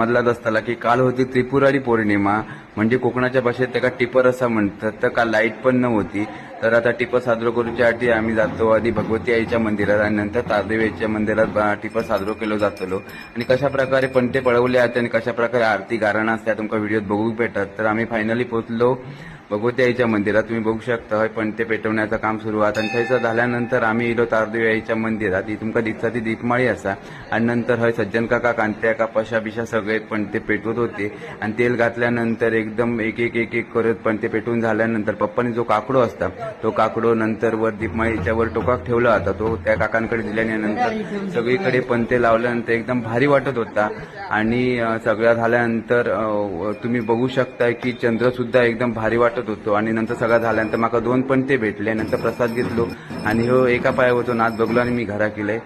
मधलाच असताना की काल होती त्रिपुरारी पौर्णिमा म्हणजे कोकणाच्या भाषेत त्याला टिपर असं म्हणतात. तर काल लाइट पण नव्हती. तर आता टिपर साजरो करूच्या आधी आम्ही जातो आधी भगवती आईच्या मंदिरात आणि नंतर तारदेवीच्या मंदिरात टिपर साजरो केलो जातलो. आणि कशा प्रकारे पंटे पळवले आहेत आणि कशा प्रकारे आरती गारणा असतात तुमका व्हिडिओत बघू भेटत तर आम्ही फायनली पोहोचलो. भगवती आईच्या मंदिरात तुम्ही बघू शकता हय पणते पेटवण्याचं काम सुरू आहात. आणि थंयसर झाल्यानंतर आम्ही इलो तारदेवी आईच्या मंदिरात ही तुमका दिसता ती दीपमाळी असा आणि नंतर हय सज्जन काका कांत्या का पशा बिशा सगळे पणते पेटवत होते. आणि तेल घातल्यानंतर एकदम एक एक एक एक करत पणते पेटवून झाल्यानंतर पप्पाने जो काकडो असता तो काकडो नंतर वर दीपमाळीच्या वर टोकाक ठेवला होता. तो त्या काकांकडे दिल्याने नंतर सगळीकडे पणते लावल्यानंतर एकदम भारी वाटत होता. आणि सगळ्या झाल्यानंतर तुम्ही बघू शकता की चंद्र सुद्धा एकदम भारी वाटत होतो. आणि नंतर सगळं झाल्यानंतर माका दोन पण ते भेटले. नंतर प्रसाद घेतलो. आणि ह्यो एका पायावरचो नाच बघलो आणि मी घरा केलंय